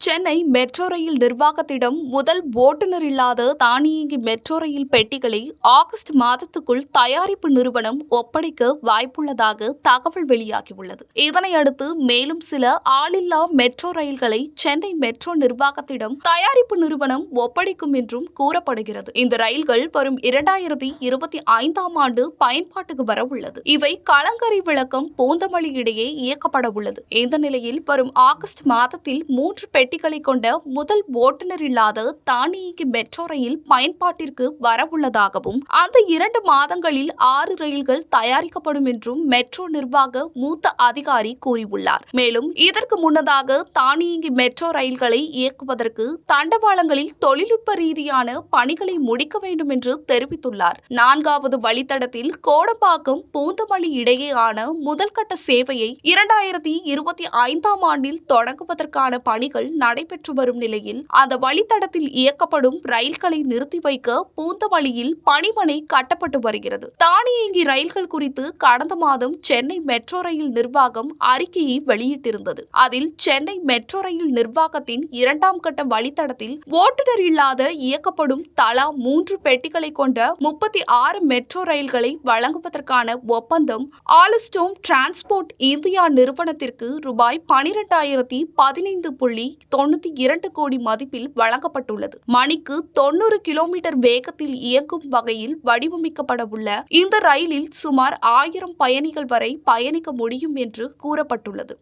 Chennai metro rail நிர்வாகத்திடம் முதல் ஓட்டுநர் இல்லாத தானியங்கி மெட்ரோ ரயில் பெட்டிகளை ஆகஸ்ட் மாதத்துக்குள் தயாரிப்பு நிறுவனம் ஒப்படைக்க வாய்ப்புள்ளதாக தகவல் வெளியாகியுள்ளது. இதனையடுத்து மேலும் சில ஆளில்லா மெட்ரோ ரயில்களை சென்னை மெட்ரோ நிர்வாகத்திடம் தயாரிப்பு நிறுவனம் ஒப்படைக்கும் என்றும் கூறப்படுகிறது. இந்த ரயில்கள் வரும் இரண்டாயிரத்தி இருபத்தி ஐந்தாம் ஆண்டு பயன்பாட்டுக்கு வர உள்ளது. இவை கலங்கரை விளக்கம் பூந்தமல்லி இடையே இயக்கப்பட உள்ளது. இந்த நிலையில் வரும் ஆகஸ்ட் மாதத்தில் மூன்று பெட்டிகளை கொண்ட முதல் ஓட்டுநர் இல்லாத தானியங்கி மெட்ரோ ரயில் பயன்பாட்டிற்கு வரவுள்ளதாகவும் அந்த இரண்டு மாதங்களில் ஆறு ரயில்கள் தயாரிக்கப்படும் என்றும் மெட்ரோ நிர்வாக மூத்த அதிகாரி கூறியுள்ளார். மேலும் இதற்கு முன்னதாக தானியங்கி மெட்ரோ ரயில்களை இயக்குவதற்கு தண்டவாளங்களில் தொழில்நுட்ப ரீதியான பணிகளை முடிக்க வேண்டும் என்று தெரிவித்துள்ளார். நான்காவது வழித்தடத்தில் கோடம்பாக்கம் பூந்தமல்லி இடையேயான முதல்கட்ட சேவையை இரண்டாயிரத்தி இருபத்தி ஐந்தாம் ஆண்டில் தொடங்குவதற்கான பணிகள் நடைபெற்று வரும் நிலையில் அந்த வழித்தடத்தில் இயக்கப்படும் ரயில்களை நிறுத்தி வைக்க பூந்தமல்லியில் பணிமனை கட்டப்பட்டு வருகிறது. தானியங்கி ரயில்கள் குறித்து கடந்த மாதம் சென்னை மெட்ரோ ரயில் நிர்வாகம் அறிக்கையை வெளியிட்டிருந்தது. அதில் சென்னை மெட்ரோ ரயில் நிர்வாகத்தின் இரண்டாம் கட்ட வழித்தடத்தில் ஓட்டுநர் இல்லாத இயக்கப்படும் தலா மூன்று பெட்டிகளை கொண்ட முப்பத்தி ஆறு மெட்ரோ ரயில்களை வழங்குவதற்கான ஒப்பந்தம் ஆலஸ்டோம் டிரான்ஸ்போர்ட் இந்தியா நிறுவனத்திற்கு ரூபாய் பனிரெண்டாயிரத்தி பதினைந்து புள்ளி தொண்ணூத்தி இரண்டு கோடி மதிப்பில் வழங்கப்பட்டுள்ளது. மணிக்கு தொண்ணூறு கிலோமீட்டர் வேகத்தில் இயங்கும் வகையில் வடிவமைக்கப்படவுள்ள இந்த ரயிலில் சுமார் ஆயிரம் பயணிகள் வரை பயணிக்க முடியும் என்று கூறப்பட்டுள்ளது.